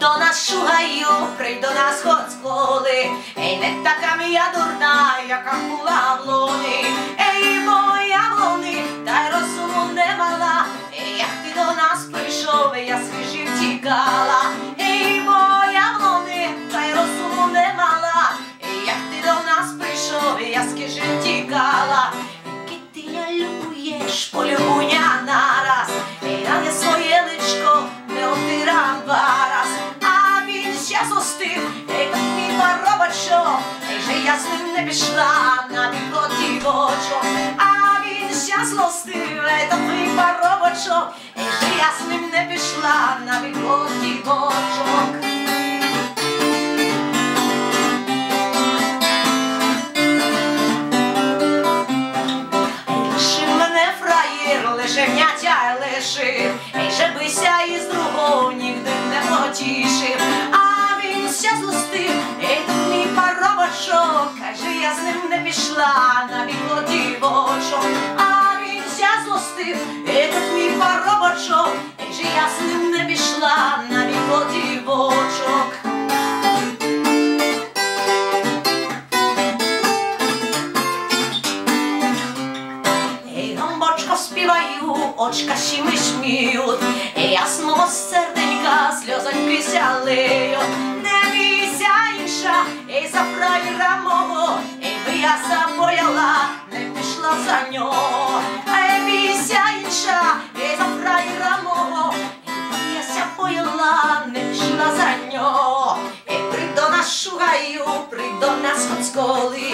до нас шугаю, прийди до нас ход з коли, Ей, не така мія дурна, яка була в лоні. Ей, моя волни, та й розуму не мала, Ей, як ти до нас прийшов, я свіжі втікав. Зостив, ей, так мій паробачок. Ей, же я з ним не пішла на біготівочок. А він ще злостив, ей, так мій паробачок. Ей, же я з ним не пішла на. Ей, лишив мене фраєр, лишив, Ей, же бися із другого очка щими шміють, Ей, ясного серденька сльозоньки сяли. Не бійся інша, ей, за фраєра мого, Ей, би я забояла, не пішла за нього. Ей, бійся інша, ей, за фраєра мого, Ей, би я ся бояла, не пішла за нього. Ей, прийду на шугаю, прийду на сходсколи,